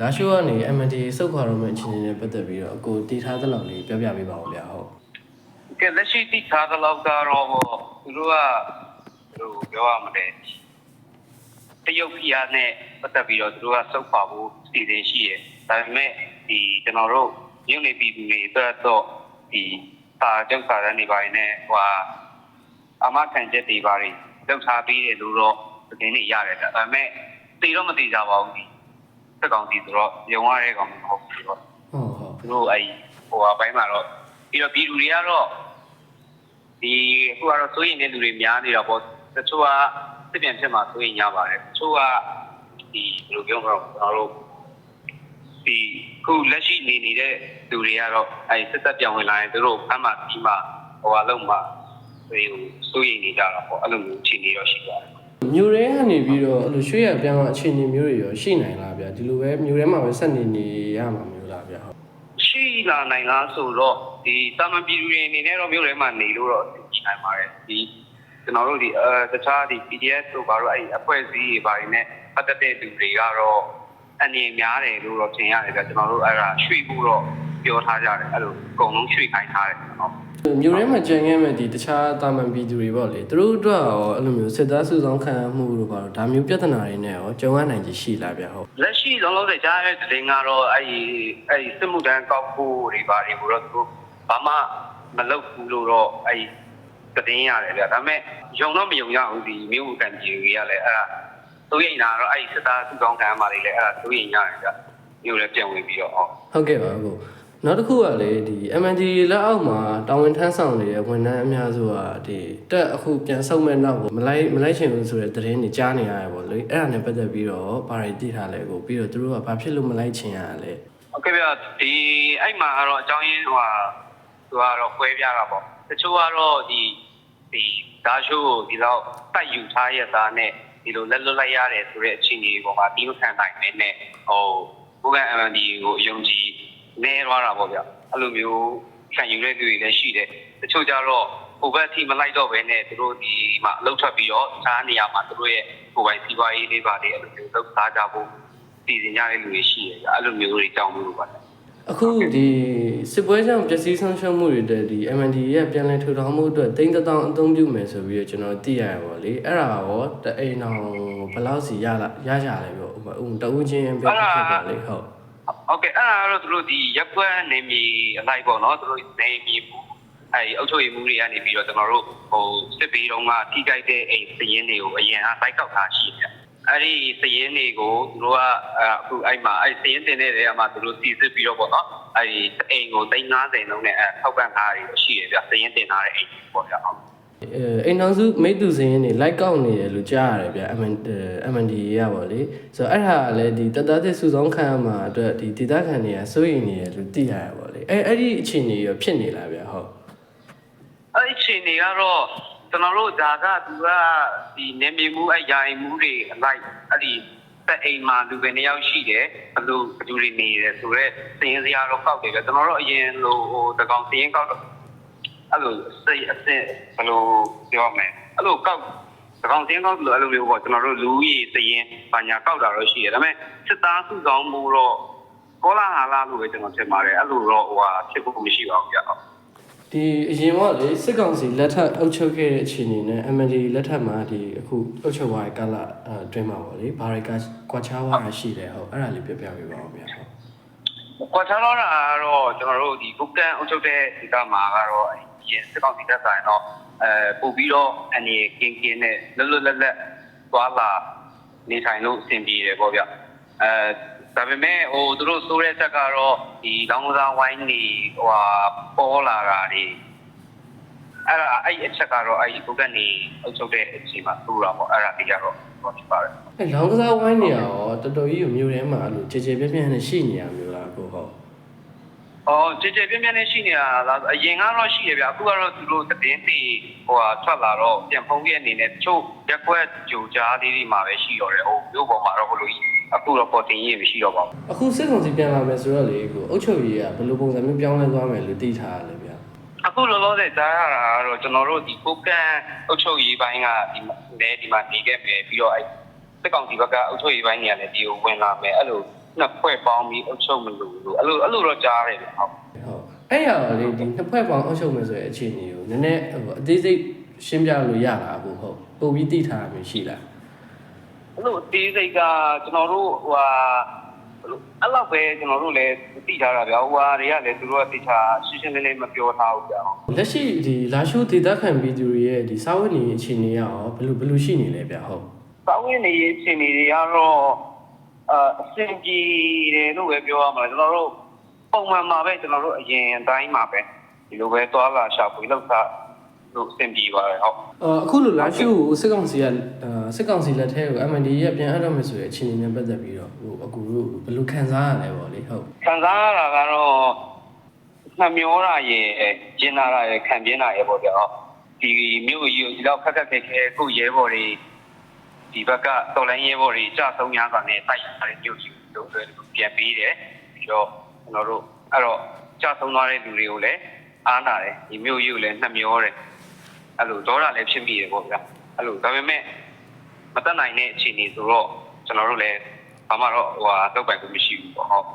လာရှိုးကနေ MND စုတ်ခွာတော့မယ့်အခြေအနေနဲ့ပတ်သက်ပြီးတော့အကိုတည်ထားသလောက်လေးပြောပြပေးပါဦးဗျာဟုတ်ကဲလက်ရှိတိထားသလောက်ကတော့သူတို့ကဟိုပြောရမလဲတရုတ်ဖီယာနဲ့ပတ်သက်ပြီးတော့သူတို့ကစုပ်ပါဖို့စီစဉ်ရှိတယ်ဒါပေမဲ့ဒီကျွန်တော်တို့ရုပ်နေပြည်သူတွေအတွက်တော့ဒီစာကျုပ်စာတန်းတွေပိုင်းနဲ့ဟိုဟာအမခံချက်တွေပါတွေလောက်ထားပြီးတယ်လို့တော့သတင်းတွေရတယ်ဒါပေမဲ့သိတော့မသိကြပါဘူး ဒီစက်ကောင်စီဆိုတော့ယုံရတဲ့ကောင်မဟုတ်ဘူးတော့ဟုတ်ဟုတ်သူတို့အဲ့ဟိုအပိုင်းမှာတော့ပြီးတော့ပြည်သူတွေကတော့ဒီအခုကတော့စိုးရင်တဲ့လူတွေများနေတာပေါ့တချို့ကစစ်ပြန်ဖြစ်မှာစိုးရင်ရပါတယ်တချို့ကဒီဘယ်လိုပြောမလဲကျွန်တော်တို့ဒီခုလက်ရှိနေနေတဲ့လူတွေကတော့အဲ့စစ်သက်ပြောင်းဝင်လာရင်သူတို့အမှပြီးမှဟိုအလုံးမှာဒီစိုးရင်နေကြတာပေါ့အဲ့လိုမျိုးအခြေအနေတော့ရှိပါတယ် မြို့ရဲကနေပြီးတော့အဲ့လိုရွှေရပြန်မှအခြေအနေမျိုးတွေရောရှိနိုင်လားဗျာဒီလိုပဲမြို့ရဲမှာပဲဆက်နေနေရမှာမျိုးလားဗျာဟုတ်ရှိလာနိုင်လားဆိုတော့ဒီတာမန်ပြည်သူတွေအနေနဲ့တော့မြို့ထဲမှာနေလို့တော့ရှိနိုင်ပါတယ်ဒီကျွန်တော်တို့ဒီအဲတခြားဒီ PDF တို့ဘာလို့အဲ့အဖွဲ့အစည်းတွေဘာတွေနဲ့ပတ်သက်တဲ့လူတွေကတော့အနေများတယ်လို့တော့ထင်ရတယ်ဗျကျွန်တော်တို့အဲ့ဒါရွှေ့ဖို့တော့ပြောထားကြတယ်အဲ့လိုအကုန်လုံးရွှေ့ခိုင်းထားတယ်ကျွန်တော် မြို့ရဲမှာကြံခဲ့မဲ့ဒီတခြားတာမန်ပြည်သူတွေပေါ့လေသူတို့အတွက်ရောအဲ့လိုမျိုးစစ်သားစုဆောင်ခံရမှုတို့ပါတော့ဒါမျိုးပြဿနာတွေနဲ့ရောကြုံရနိုင်ကြီးရှိလားဗျာဟုတ်လက်ရှိလုံးလုံးတဲ့ကြားရတဲ့တင်ကတော့အဲ့ဒီအဲ့ဒီစစ်မှုတန်းကောက်ဖို့တွေဘာတွေကိုတော့သူတို့ဘာမှမလုပ်ဘူးလို့တော့အဲ့ဒီတင်ရတယ်ဗျဒါပေမဲ့ယုံတော့မယုံရဘူးဒီမြို့ကန်ကြီးတွေကလည်းအဲ့ဒါသူရင်လာတော့အဲ့ဒီစစ်သားစုကောင်းခံရမှာတွေလည်းအဲ့ဒါသူရင်ရတယ်ဗျမြို့လည်းပြန်ဝင်ပြီးတော့အော်ဟုတ်ကဲ့ပါကို နောက်တစ်ခုကလေဒီ MND လက်အောက်မှာတာဝန်ထမ်းဆောင်နေတဲ့ဝန်ထမ်းအများစုကဒီတက်အခုပြန်ဆုတ်မဲ့နောက်ကိုမလိုက်မလိုက်ချင်ဘူးဆိုတဲ့သတင်းတွေကြားနေရတယ်ပေါ့လေအဲ့ဒါနဲ့ပတ်သက်ပြီးတော့ဘာတွေသိထားလဲကိုပြီးတော့သူတို့ကဘာဖြစ်လို့မလိုက်ချင်ရလဲဟုတ်ကဲ့ဗျဒီအဲ့မှာကတော့အကြောင်းရင်းဟိုဟာသူကတော့ခွဲပြတာပေါ့တချို့ကတော့ဒီဒီဒါရှိုးကိုဒီတော့တိုက်ယူထားရတာနဲ့ဒီလိုလက်လွတ်လိုက်ရတယ်ဆိုတဲ့အခြေအနေပေါ်မှာတီးမခံနိုင်နဲ့ဟိုဘုကန် MND ကိုအယုံကြည် နေသွားတာပေါ့ဗျအဲ့လိုမျိုးခံယူတဲ့သူတွေလည်းရှိတယ်တချို့ကြတော့ဟိုဘက်အထိမလိုက်တော့ဘဲနဲ့သူတို့ဒီမှာအလုပ်ထွက်ပြီးတော့တခြားနေရာမှာသူတို့ရဲ့ကိုယ်ပိုင်စီးပွားရေးလေးပါတွေအဲ့လိုမျိုးလုပ်စားကြဖို့ပြည်စင်ကြတဲ့လူတွေရှိတယ်ဗျအဲ့လိုမျိုးတွေကြောင်းလို့ပါတယ်အခုဒီစစ်ပွဲကြောင့်ပျက်စီးဆုံးရှုံးမှုတွေတဲ့ဒီ MND ရဲ့ပြန်လည်ထူထောင်မှုအတွက်တိန်းတထောင်အသုံးပြုမယ်ဆိုပြီးတော့ကျွန်တော်သိရရပါလေအဲ့ဒါရောတအိမ်အောင်ဘယ်လောက်စီရလာရကြလဲပြောဥပမာဥတဝင်းချင်းပြောဖြစ်ပါလေဟုတ် ဟုတ်ကဲ့အဲ့ဒါကတော့သူတို့ဒီရက်ကွက်နေမီအလိုက်ပေါ့နော်သူတို့နေမီဘူးအဲ့အုပ်ချုပ်ရေးမှုတွေကနေပြီးတော့ကျွန်တော်တို့ဟိုစစ်ပေးတော့ကထိကြိုက်တဲ့အိမ်စည်ရင်းတွေကိုအရင်အလိုက်ကောက်ထားရှိတယ်အဲ့ဒီစည်ရင်းတွေကိုသူတို့ကအခုအဲ့မှာအဲ့စည်ရင်းတင်တဲ့နေရာမှာသူတို့စီစစ်ပြီးတော့ပေါ့နော်အဲ့ဒီအိမ်ကို350လုံးနဲ့အဲ့ထောက်ပံ့ထားတာတွေရှိတယ်ဗျစည်ရင်းတင်ထားတဲ့အိမ်ပေါ့ဗျဟုတ် အဲအိမ်တော်စုမိတ်သူစင်းနေလိုက်ကောက်နေတယ်လို့ကြားရတယ်ဗျ MND MND ရပါလေဆိုတော့အဲ့ဟာကလည်းဒီတတတဲ့စုဆောင်ခံရမှာအတွက်ဒီဒေသခံတွေကစိုးရိမ်နေတယ်လို့သိရရပါလေအဲအဲ့ဒီအခြေအနေရောဖြစ်နေလားဗျဟုတ်အဲ့ဒီချိန်တွေကတော့ကျွန်တော်တို့ဒါကသူကဒီနေမီမှုအရာမှုတွေအလိုက်အဲ့ဒီတက်အိမ်မှာလူပဲနှစ်ယောက်ရှိတယ်ဘလူဘလူတွေနေတယ်ဆိုတော့စည်ရင်စရာတော့ကောက်တယ်ကကျွန်တော်တို့အရင်လိုဟိုတကောင်စည်ရင်ကောက်တော့ အဲ့လိုစိတ်အစ်ဘယ်လိုပြောမလဲအဲ့လိုကောက်တကောင်စည်ရင်ကောက်လို့အဲ့လိုမျိုးပေါ့ကျွန်တော်တို့လူကြီးစည်ရင်ဘာညာကောက်တာတော့ရှိတယ်ဒါပေမဲ့စစ်သားစုဆောင်မှုတော့ကောလာဟာလာလို့ပဲကျွန်တော်ထင်ပါတယ်အဲ့လိုတော့ဟိုဟာဖြစ်ဖို့မရှိပါဘူးကြာဒီအရင်ကလေစစ်ကောင်စီလက်ထပ်အုပ်ချုပ်ခဲ့တဲ့အခြေအနေနဲ့ MND လက်ထပ်မှာဒီအခုအုပ်ချုပ်သွားတဲ့ကာလအတွင်းမှာပေါ့လေဘာတွေကကွာခြားသွားတာရှိတယ်ဟုတ်အဲ့ဒါလေးပြောပြပေးပါဦးဗျာဟုတ်ကွာချာတော့တာကတော့ကျွန်တော်တို့ဒီကုတ်တန်အုပ်ချုပ်တဲ့ဒီကမှာကတော့ ဒီစစ်ကောင်စီတက်ဆိုင်တော့အဲပို့ပြီးတော့အနေကင်းကင်းနဲ့လွတ်လွတ်လပ်လပ်သွားလာနေထိုင်လို့အဆင်ပြေတယ်ပေါ့ဗျအဲဒါပေမဲ့ဟိုသူတို့ဆိုးတဲ့ချက်ကတော့ဒီလောင်းကစားဝိုင်းနေဟိုဟာပေါ်လာတာတွေအဲ့ဒါအဲ့အချက်ကတော့အဲ့ဒီကုတ်ကနေအုပ်ချုပ်တဲ့အချိန်မှာသူ့တာပေါ့အဲ့ဒါဒီကတော့ဟောဖြစ်ပါတယ်အဲလောင်းကစားဝိုင်းနေရရောတော်တော်ကြီးကိုမြို့ထဲမှာအဲ့လိုခြေခြေပြက်ပြက်နဲ့ရှိနေရမျိုးလားကိုဟုတ်။ အော်ကြည်ကြည်ပြင်းပြင်းနဲ့ရှိနေတာလားအရင်ကတော့ရှိရဗျအခုကတော့သူတို့သတင်းတွေဟိုဟာထွက်လာတော့ပြန်ဖုံးရဲ့အနေနဲ့တချို့ရက်ကွက်ကြိုကြားလေးတွေမှာပဲရှိတော့တယ်ဟိုမြို့ပေါ်မှာတော့ဘလို့အခုတော့ပေါ်တင်ရေးမရှိတော့ပါဘူးအခုစစ်ကောင်စီပြန်လာမယ်ဆိုတော့လေကိုအုပ်ချုပ်ရေးကဘယ်လိုပုံစံမျိုးပြောင်းလဲသွားမယ်လို့သိထားရလဲဗျာ။အခုလောလောဆယ်ကြားရတာကတော့ကျွန်တော်တို့ဒီပုတ်ကန်အုပ်ချုပ်ရေးပိုင်းကဒီလဲဒီမှာနေခဲ့မယ်ပြီးတော့အဲစစ်ကောင်စီဘက်ကအုပ်ချုပ်ရေးပိုင်းတွေကလည်းဒီကိုဝင်လာမယ်အဲ့လို နှစ်ဖွဲ့ပေါင်းပြီးအုပ်ချုပ်မလို့လို့အဲ့လိုအဲ့လိုတော့ကြားရတယ်ဗျဟုတ်ဟုတ်အဲ့ရတော့လေဒီနှစ်ဖွဲ့ပေါင်းအုပ်ချုပ်မယ်ဆိုတဲ့အခြေအနေကိုနည်းနည်းဟိုအသေးစိတ်ရှင်းပြလို့ရတာဘူးဟုတ်ပုံပြီးသိထားတာမျိုးရှိလားအဲ့လိုအသေးစိတ်ကကျွန်တော်တို့ဟိုဟာဘယ်လိုအဲ့လောက်ပဲကျွန်တော်တို့လည်းသိထားတာဗျဟိုဟာတွေကလည်းသူတို့ကသိချာရှင်းရှင်းလင်းလင်းမပြောထားဘူးဗျဟုတ်လက်ရှိဒီလာရှိုးဒေသခံပြည်သူတွေရဲ့ဒီစာဝတ်နေရေးအခြေအနေကရောဘယ်လိုဘယ်လိုရှိနေလဲဗျဟုတ်စာဝင်နေရေးအခြေအနေတွေကတော့ အာအဆင်ပြေတယ်လို့ပဲပြောရမှာကျွန်တော်တို့ပုံမှန်မှာပဲကျွန်တော်တို့အရင်အတိုင်းမှာပဲဒီလိုပဲသွားလာရှာဖွေလောက်တာလို့အဆင်ပြေပါတယ်ဟုတ်အော်အခုလိုလာရှိုးကိုစစ်ကောင်စီကအာစစ်ကောင်စီလက်ထဲကို MND ရဲ့ပြန်အပ်တော့မယ်ဆိုတဲ့အခြေအနေနဲ့ပတ်သက်ပြီးတော့ဟိုအကူတို့ဘယ်လိုခံစားရလဲပေါ့လေဟုတ်ခံစားရတာကတော့နှမျောတာရဲ့ကျင်းလာတာရဲ့ခံပြင်းတာရဲ့ပေါ့ဗျာဒီမြို့ကြီးကိုဒီတော့ခက်ခက်ခဲခဲကိုရဲဘော်တွေ ဒီဘက်ကတော်လိုင်းရဲဘော်တွေကြဆုံးများစွာနဲ့တိုက်ရတဲ့မြို့ကြီးကိုလုံးဝပြန်ပြီးတယ်ပြီးတော့ကျွန်တော်တို့အဲ့တော့ကြဆုံးသွားတဲ့လူတွေကိုလည်းအားနာတယ်ဒီမြို့ကြီးကိုလည်းနှမျောတယ်အဲ့လိုဒေါသလည်းဖြစ်မိတယ်ပေါ့ဗျာအဲ့လိုဒါပေမဲ့မတတ်နိုင်တဲ့အခြေအနေဆိုတော့ကျွန်တော်တို့လည်းဘာမှတော့ဟိုဟာတော့ပိုင်ကိုမရှိဘူးပေါ့ဟုတ်